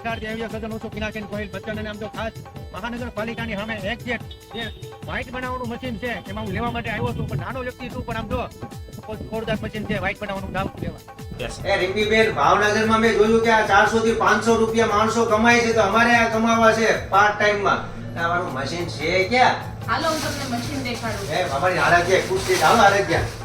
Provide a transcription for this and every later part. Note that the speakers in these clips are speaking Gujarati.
નમસ્કાર જય વિજય સદન હું પિનાકીન ગોહિલ બચ્ચન અને આમ તો ખાસ મહાનગરપાલિકાની સામે એક્ઝેક્ટ જે વ્હાઇટ બનાવવાનું મશીન છે એમાં હું લેવા માટે આવ્યો છું. પણ નાનો વ્યક્તિ છું પણ આમ જો જોરદાર મશીન છે વ્હાઇટ બનાવવાનું નામ લેવા. એ રીમ્પીબેન ભાવનગરમાં મેં જોયું કે આ ચારસો થી પાંચસો રૂપિયા માણસો કમાય છે તો અમારે આ કમાવા છે પાર્ટ ટાઈમમાં. તમારું મશીન છે ક્યાં? હાલો હું તમને મશીન દેખાડું. એ બાબા આરાધ્યા ખુશ છે. ચાલો આરાધ્યા.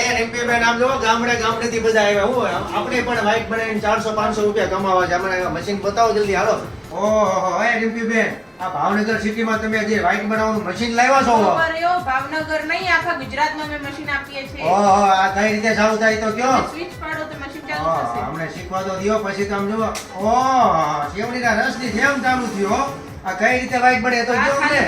એ રીમ્પીબેન આમ જો ગામડે ગામડેથી બધા આવ્યા. હું આપણે પણ વ્હાઈટ બનાવીને ચારસો પાંચસો રૂપિયા કમાવા છે. અમને મશીન બતાવો જલ્દી. હાલો. ઓહો એ રીમ્પીબેન આ ભાવનગર સિટીમાં તમે જે વ્હાઈટ બનાવવાનું મશીન લાવ્યા છો? અરે ભાવનગર નહીં આખા ગુજરાતમાં અમે મશીન આપીએ છીએ. ઓહો આ કઈ રીતે ચાલુ થાય તો કયો? સ્વિચ પાડો તો મશીન ચાલુ થશે. અમને શીખવા તો દ્યો પછી તમે જુઓ. ઓહ શેવડીના રસની જેમ ચાલુ થયો આ કઈ રીતે વાઈટ બને તો જો ને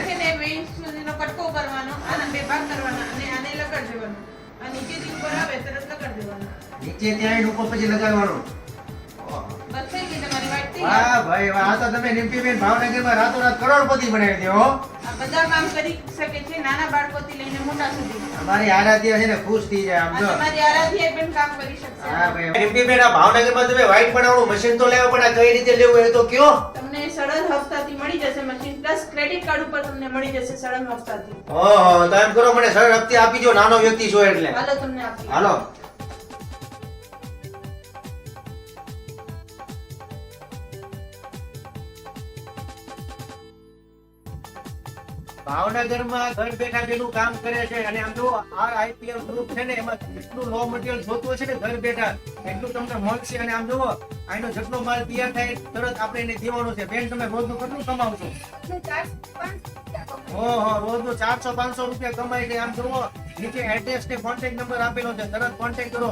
નીચેથી ઉપર આવે તરત લગાડ દેવાનું. નીચે ત્યાં ઉપર પછી લગાડવાનું. ઓહ. બસ થઈ ગઈ તમારી વાઈટ થઈ વાહ ભાઈ વાહ આ તો તમે નિમ્પીબેન ભાવનગરમાં રાતોરાત કરોડપતિ બનાવી દો આ બધા કામ કરી શકે છે નાના બાળકોથી લઈને મોટા સુધી. અમારી આરાધ્યા છે ને ખુશ થઈ જાય આમ જો. તમારી આરાધ્યા પણ કામ કરી શકશે. હા ભાઈ નિમ્પીબેન આ ભાવનગરમાં તમે વાઈટ બનાવવાનું મશીન તો લેવા પણ આ કઈ રીતે લેવું એ તો કયો. તમને સડન હપ્તાથી મળી જશે મશીન પ્લસ ક્રેડિટ કાર્ડ ઉપર તમને મળી જશે સડન હપ્તાથી. હા તો એમ કરો મને સડન હપ્તે આપી દો નાનો વ્યક્તિ છો એટલે. હાલો તમને આપી હાલો. ભાવનગરમાં ઘર બેઠા બેનું કામ કરે છે અને આમ જો આ આઈપીએલ ગ્રુપ છે ને એમાં કેટલું લો મટીરિયલ જોતું હશે ને ઘર બેઠા એટલું તમને મળશે અને આમ જુઓ આનો જેટલો માલ તૈયાર થાય તરત આપણે એને દેવાનો છે. બેન તમે રોજનું કેટલું કમાવશો? ઓહો રોજનું ચારસો પાંચસો રૂપિયા કમાય છે આમ જુઓ નીચે એડ્રેસ ને કોન્ટેક્ટ નંબર આપેલો છે. તરત કોન્ટેક્ટ કરો.